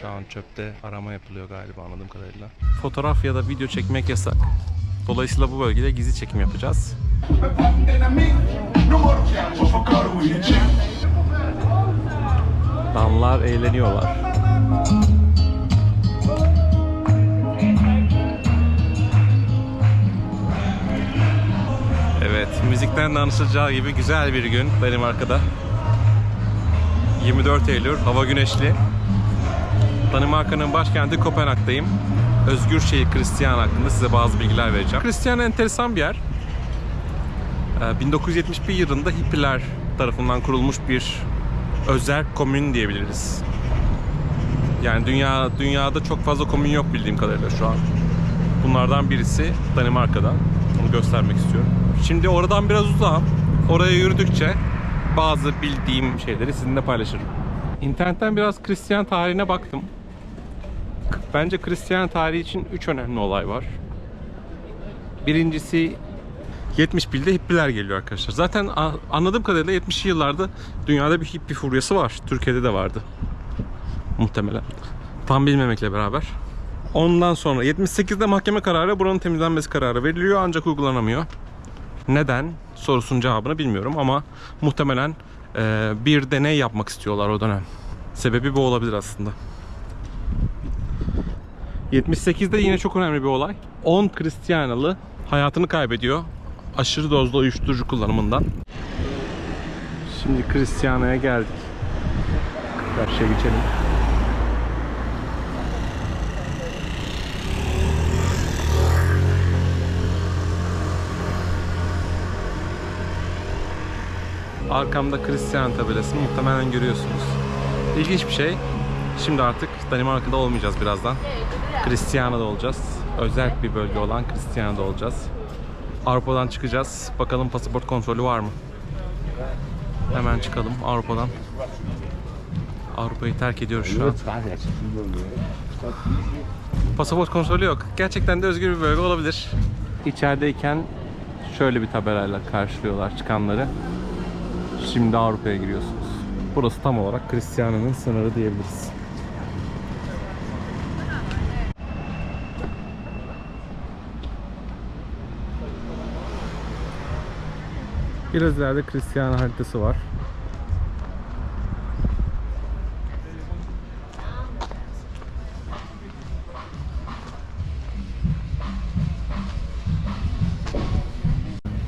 Şu an çöpte arama yapılıyor galiba anladığım kadarıyla. Fotoğraf ya da video çekmek yasak. Dolayısıyla bu bölgede gizli çekim yapacağız. Danlar eğleniyorlar. Evet, müzikten de gibi güzel bir gün Danimarka'da. 24 Eylül, hava güneşli. Danimarka'nın başkenti Kopenhag'dayım. Özgür şehir Christian hakkında size bazı bilgiler vereceğim. Christian enteresan bir yer. Ee, 1971 yılında hippiler tarafından kurulmuş bir özel komün diyebiliriz. Yani dünya dünyada çok fazla komün yok bildiğim kadarıyla şu an. Bunlardan birisi Danimarka'da. Onu göstermek istiyorum. Şimdi oradan biraz uzağım. Oraya yürüdükçe bazı bildiğim şeyleri sizinle paylaşırım. İnternetten biraz Hristiyan tarihine baktım. Bence Hristiyan tarihi için 3 önemli olay var. Birincisi 71'de hippiler geliyor arkadaşlar. Zaten anladığım kadarıyla 70'li yıllarda dünyada bir hippi furyası var. Türkiye'de de vardı. Muhtemelen. Tam bilmemekle beraber. Ondan sonra 78'de mahkeme kararı buranın temizlenmesi kararı veriliyor ancak uygulanamıyor. Neden sorusunun cevabını bilmiyorum ama muhtemelen bir deney yapmak istiyorlar o dönem. Sebebi bu olabilir aslında. 78'de yine çok önemli bir olay. 10 Hristiyanlı hayatını kaybediyor. Aşırı dozda uyuşturucu kullanımından. Şimdi Hristiyana'ya geldik. Karşıya geçelim. Arkamda Hristiyan tabelasını muhtemelen görüyorsunuz. İlginç bir şey. Şimdi artık Danimarka'da olmayacağız birazdan. Hristiyana'da olacağız. Özel bir bölge olan Hristiyana'da olacağız. Avrupa'dan çıkacağız. Bakalım pasaport kontrolü var mı? Hemen çıkalım Avrupa'dan. Avrupa'yı terk ediyoruz şu an. Pasaport kontrolü yok. Gerçekten de özgür bir bölge olabilir. İçerideyken şöyle bir tabelayla karşılıyorlar çıkanları. Şimdi Avrupa'ya giriyorsunuz. Burası tam olarak Hristiyana'nın sınırı diyebiliriz. Biraz ileride Hristiyan haritası var.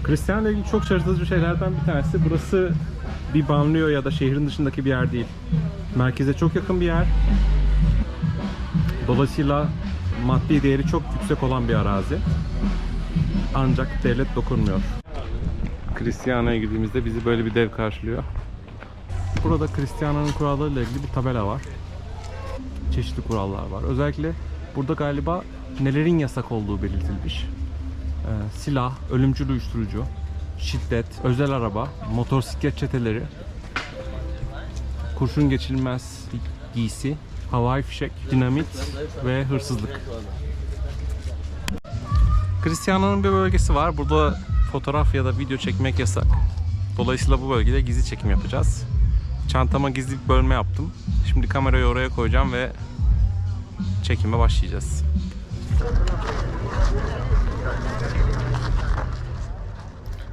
Hristiyanla ilgili çok şaşırtıcı şeylerden bir tanesi burası bir banliyö ya da şehrin dışındaki bir yer değil. Merkeze çok yakın bir yer. Dolayısıyla maddi değeri çok yüksek olan bir arazi. Ancak devlet dokunmuyor. Hristiyana'ya girdiğimizde bizi böyle bir dev karşılıyor. Burada Hristiyana'nın kurallarıyla ilgili bir tabela var. Çeşitli kurallar var. Özellikle burada galiba nelerin yasak olduğu belirtilmiş. Ee, silah, ölümcül uyuşturucu, şiddet, özel araba, motosiklet çeteleri, kurşun geçilmez giysi, havai fişek, dinamit ve hırsızlık. Hristiyana'nın bir bölgesi var. Burada fotoğraf ya da video çekmek yasak. Dolayısıyla bu bölgede gizli çekim yapacağız. Çantama gizli bir bölme yaptım. Şimdi kamerayı oraya koyacağım ve çekime başlayacağız.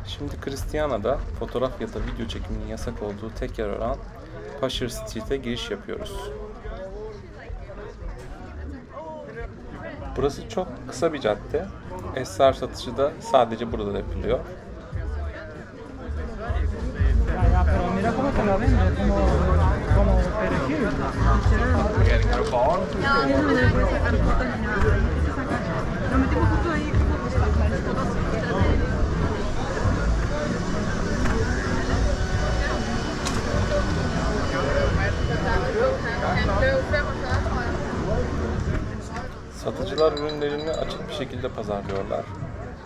Şimdi Christiana'da fotoğraf ya da video çekiminin yasak olduğu tek yer olan Pasher Street'e giriş yapıyoruz. Burası çok kısa bir cadde. Esrar satışı da sadece burada yapılıyor. Şekilde pazarlıyorlar.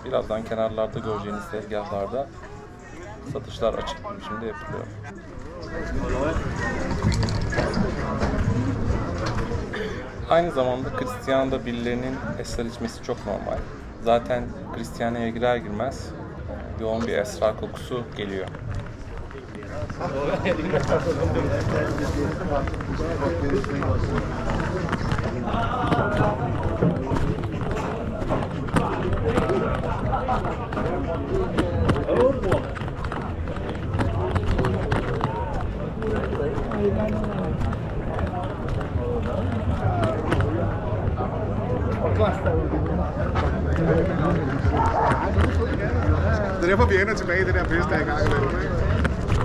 Birazdan kenarlarda göreceğiniz tezgahlarda satışlar açık biçimde yapılıyor. Aynı zamanda Hristiyana'da birilerinin esrar içmesi çok normal. Zaten Hristiyana'ya girer girmez yoğun bir esrar kokusu geliyor. Det er derfor, vi ender tilbage i det der pisse, der er i gang imellem.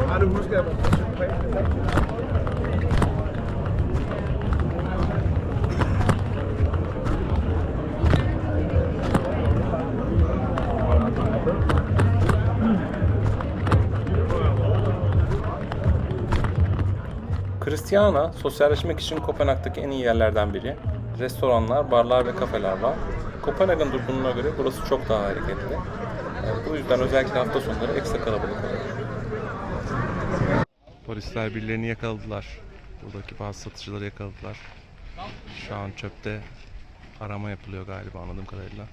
Har du husket, at man Christiana sosyalleşmek için Kopenhag'daki en iyi yerlerden biri. Restoranlar, barlar ve kafeler var. Kopenhag'ın durgunluğuna göre burası çok daha hareketli. Ee, Bu yüzden özellikle hafta sonları ekstra kalabalık oluyor. Polisler birilerini yakaladılar. Buradaki bazı satıcıları yakaladılar. Şu an çöpte arama yapılıyor galiba anladığım kadarıyla.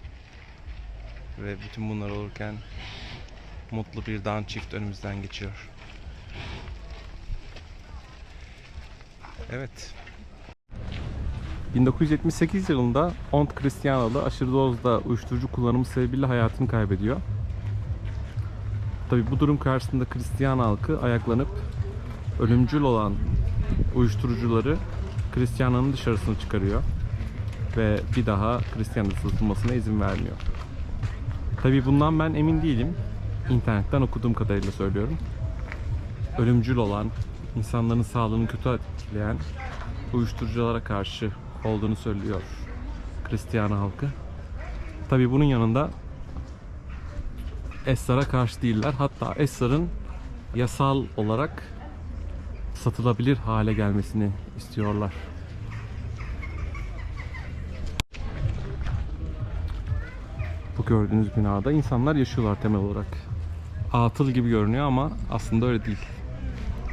Ve bütün bunlar olurken mutlu bir dan çift önümüzden geçiyor. Evet. 1978 yılında Ont Cristiano'lu aşırı dozda uyuşturucu kullanımı sebebiyle hayatını kaybediyor. Tabi bu durum karşısında Hristiyan halkı ayaklanıp ölümcül olan uyuşturucuları Hristiyanlığın dışarısına çıkarıyor. Ve bir daha Hristiyanlık satılmasına izin vermiyor. Tabi bundan ben emin değilim. İnternetten okuduğum kadarıyla söylüyorum. Ölümcül olan, insanların sağlığını kötü etkileyen uyuşturuculara karşı olduğunu söylüyor Hristiyan halkı. Tabi bunun yanında Esrar'a karşı değiller. Hatta Esrar'ın yasal olarak satılabilir hale gelmesini istiyorlar. Bu gördüğünüz binada insanlar yaşıyorlar temel olarak. Atıl gibi görünüyor ama aslında öyle değil.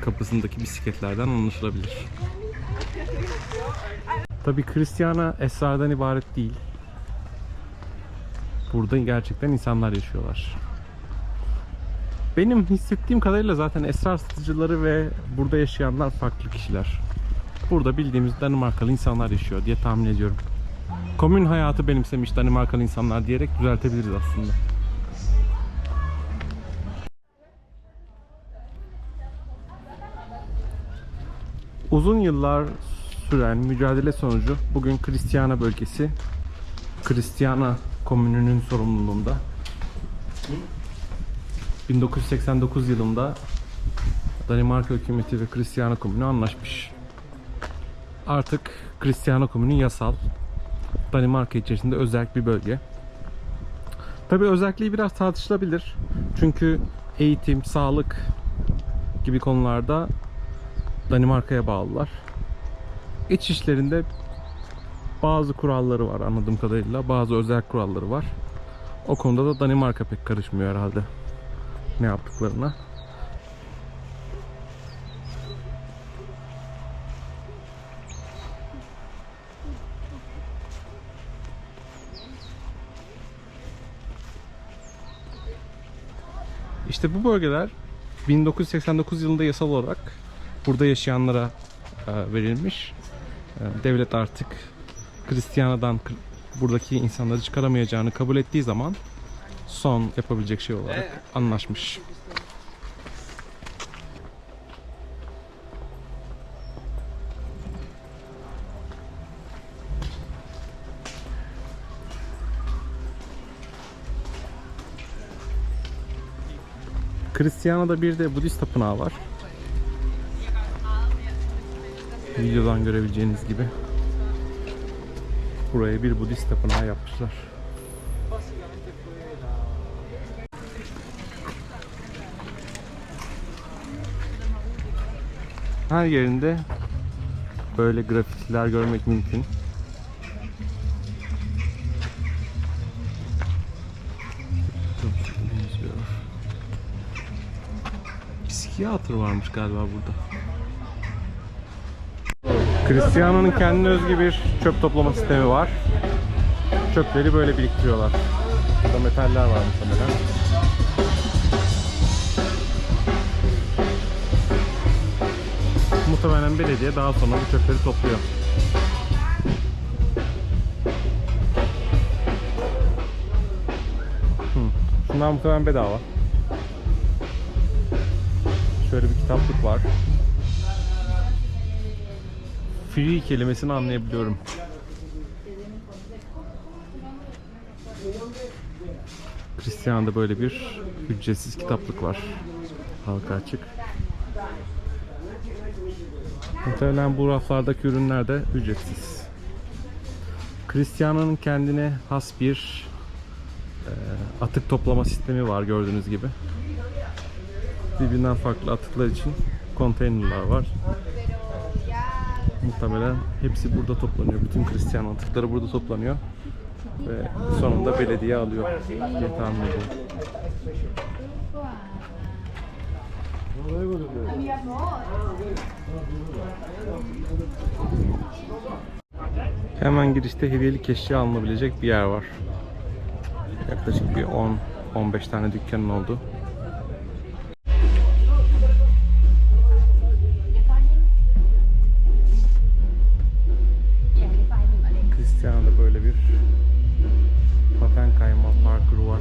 Kapısındaki bisikletlerden anlaşılabilir. Tabi Hristiyan'a esrardan ibaret değil. Burada gerçekten insanlar yaşıyorlar. Benim hissettiğim kadarıyla zaten esrar satıcıları ve burada yaşayanlar farklı kişiler. Burada bildiğimiz Danimarkalı insanlar yaşıyor diye tahmin ediyorum. Komün hayatı benimsemiş Danimarkalı insanlar diyerek düzeltebiliriz aslında. Uzun yıllar süren mücadele sonucu bugün Kristiyana bölgesi Kristiyana komününün sorumluluğunda 1989 yılında Danimarka hükümeti ve Kristiyana komünü anlaşmış. Artık Kristiyana komünü yasal. Danimarka içerisinde özel bir bölge. Tabi özelliği biraz tartışılabilir. Çünkü eğitim, sağlık gibi konularda Danimarka'ya bağlılar. İç işlerinde bazı kuralları var anladığım kadarıyla. Bazı özel kuralları var. O konuda da Danimarka pek karışmıyor herhalde. Ne yaptıklarına. İşte bu bölgeler 1989 yılında yasal olarak burada yaşayanlara e, verilmiş. E, Devlet artık Hristiyana'dan buradaki insanları çıkaramayacağını kabul ettiği zaman son yapabilecek şey olarak anlaşmış. Hristiyana'da bir de Budist tapınağı var. Videodan görebileceğiniz gibi. Buraya bir Budist tapınağı yapmışlar. Her yerinde böyle grafitiler görmek mümkün. Psikiyatr varmış galiba burada. Cristiano'nun kendine özgü bir çöp toplama sistemi var. Çöpleri böyle biriktiriyorlar. Burada metaller var muhtemelen. Muhtemelen belediye daha sonra bu çöpleri topluyor. Şunlar muhtemelen bedava. Şöyle bir kitaplık var. Free kelimesini anlayabiliyorum. Hristiyan'da böyle bir ücretsiz kitaplık var. Halka açık. Muhtemelen bu raflardaki ürünler de ücretsiz. Hristiyan'ın kendine has bir e, atık toplama sistemi var gördüğünüz gibi. Birbirinden farklı atıklar için konteynerler var. Muhtemelen hepsi burada toplanıyor. Bütün Hristiyan atıkları burada toplanıyor. Ve sonunda belediye alıyor diye tahmin ediyorum. Hemen girişte hediyelik eşya alınabilecek bir yer var. Yaklaşık bir 10-15 tane dükkanın olduğu. Böyle bir paten kayma parkuru var.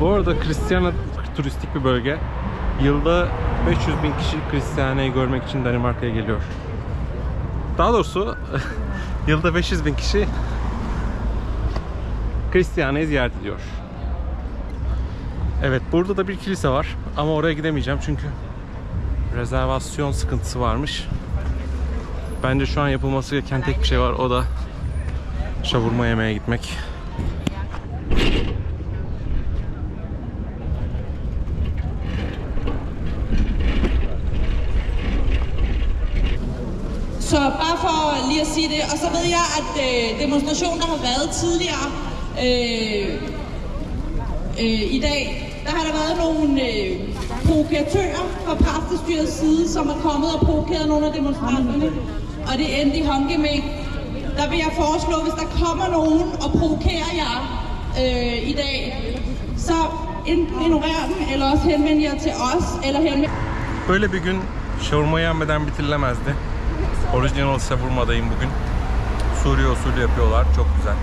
Bu arada Cristiano turistik bir bölge. Yılda 500 bin kişi Cristiano'yu görmek için Danimarka'ya geliyor. Daha doğrusu yılda 500 bin kişi Cristiano'yu ziyaret ediyor. Evet burada da bir kilise var ama oraya gidemeyeceğim çünkü rezervasyon sıkıntısı varmış. Bence şu an yapılması gereken tek bir şey var o da şavurma yemeye gitmek. Så bare for lige at sige det, og så ved jeg, at øh, demonstrationen, der har været tidligere øh, øh, i dag, der har der været nogle øh, provokatører fra præstestyrets side, som er kommet og provokeret nogle af demonstranterne, og det endte i håndgemæng. Der vil jeg foreslå, hvis der kommer nogen og provokerer jer øh, i dag, så enten ignorer dem, eller også henvend jer til os, eller henvend Böyle bir gün şavurma yenmeden bitirilemezdi. Orijinal savurmadayım bugün. Suriye usulü yapıyorlar. Çok güzel.